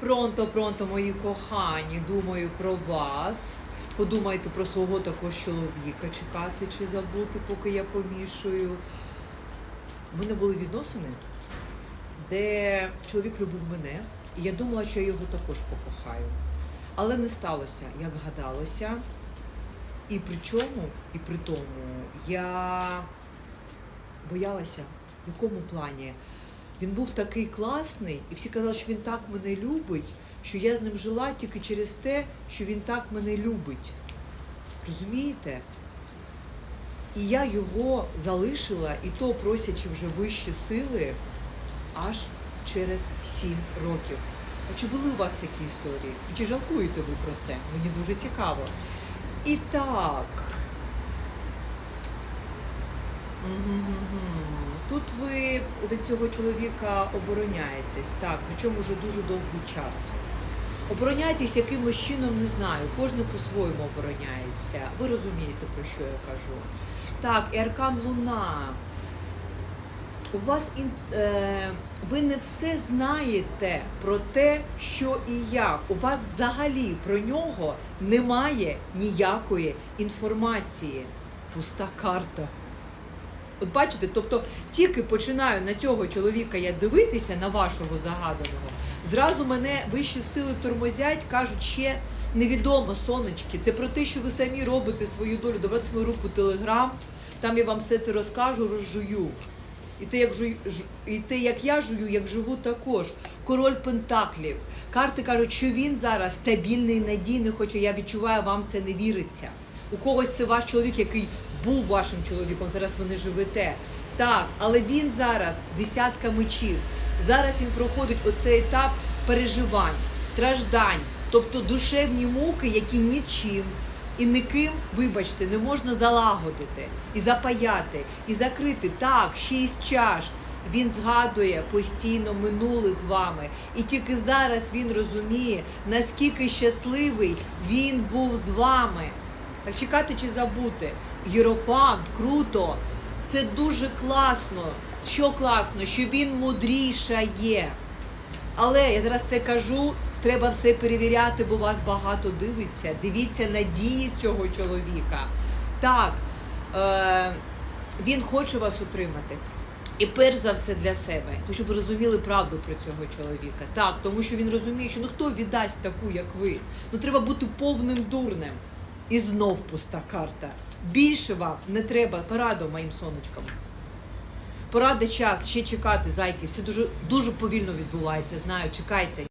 Пронто, пронто, мої кохані, думаю про вас. Подумайте про свого також чоловіка, чекати чи забути, поки я помішую. У мене були відносини, де чоловік любив мене, і я думала, що я його також покохаю. Але не сталося, як гадалося. І при чому, і при тому, я боялася, в якому плані. Він був такий класний, і всі казали, що він так мене любить, що я з ним жила тільки через те, що він так мене любить. Розумієте? І я його залишила, і то просячи вже вищі сили, аж через сім років. А чи були у вас такі історії? І чи жалкуєте ви про це? Мені дуже цікаво. І так. Тут ви від цього чоловіка обороняєтесь, так, причому вже дуже довгий час. Обороняєтесь якимось чином, не знаю, кожен по-своєму обороняється. Ви розумієте, про що я кажу. Так, і аркан Луна. У вас е, ви не все знаєте про те, що і як. У вас взагалі про нього немає ніякої інформації. Пуста карта. От бачите, тобто тільки починаю на цього чоловіка я дивитися, на вашого загаданого, зразу мене вищі сили тормозять, кажуть, ще невідомо, сонечки. Це про те, що ви самі робите свою долю. Добрати свою руку телеграм, там я вам все це розкажу, розжую. І те, як жую, і те, як я жую, як живу також. Король Пентаклів. Карти кажуть, що він зараз стабільний, надійний, хоча я відчуваю, вам це не віриться. У когось це ваш чоловік, який був вашим чоловіком, зараз ви не живете. Так, але він зараз десятка мечів. Зараз він проходить оцей етап переживань, страждань, тобто душевні муки, які нічим і ніким, вибачте, не можна залагодити і запаяти, і закрити. Так, шість чаш. Він згадує постійно минуле з вами. І тільки зараз він розуміє, наскільки щасливий він був з вами. Так чекати чи забути. Єрофант, круто. Це дуже класно. Що класно, що він мудрішає. Але я зараз це кажу, треба все перевіряти, бо вас багато дивиться. Дивіться на дії цього чоловіка. Так, е, він хоче вас утримати. І перш за все для себе, щоб ви розуміли правду про цього чоловіка. Так, тому що він розуміє, що ну хто віддасть таку, як ви? Ну треба бути повним дурнем. І знов пуста карта. Більше вам не треба пораду моїм сонечкам. Порада час ще чекати, зайки. Все дуже дуже повільно відбувається. Знаю, чекайте.